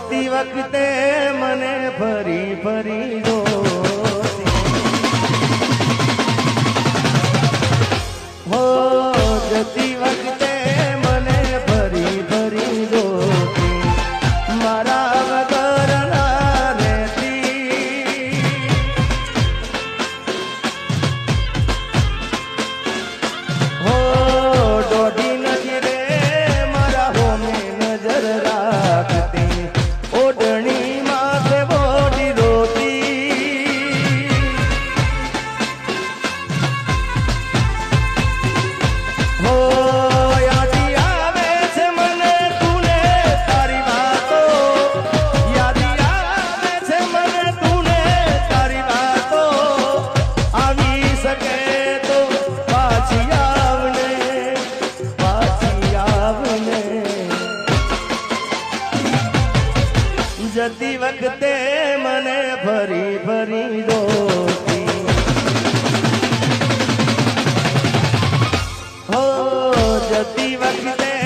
જતી વખતે મને ફરી ફરી vida que.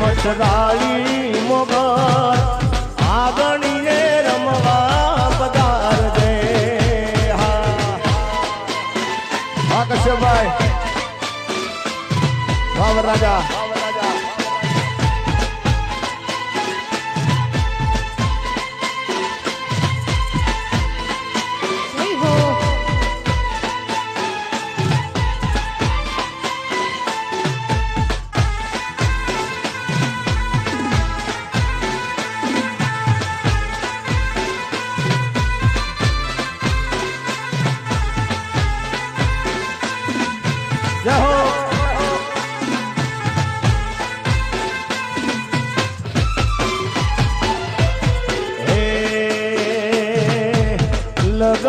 મચરાઈ મોગર આગણીએ રમવા પધાર દે હા. કશ્યપભાઈ. રામ રાજા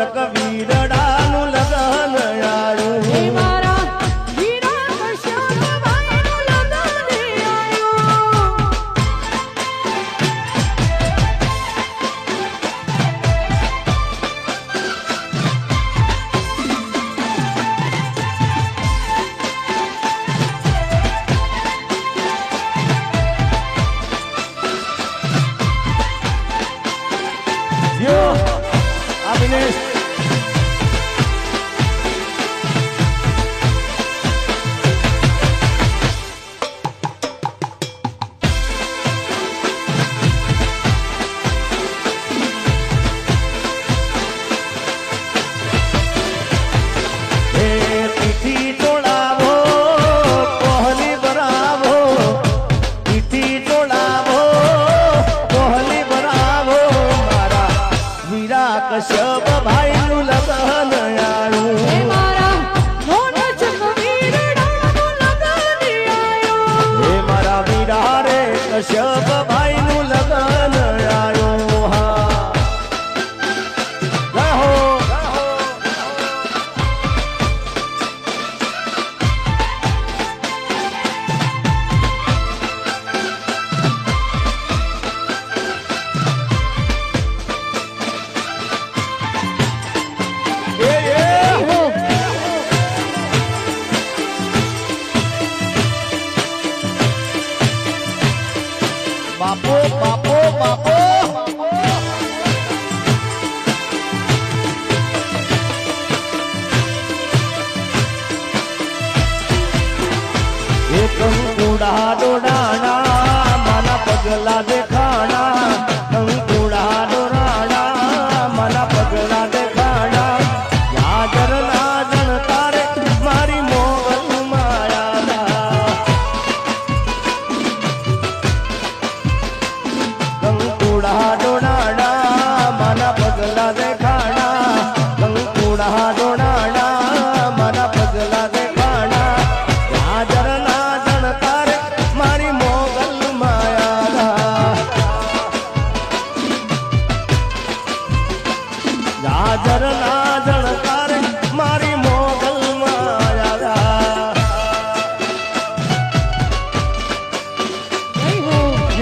કૌશક વીરડાનું લગન આવ્યું Agnes ಶೋಭವ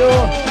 હો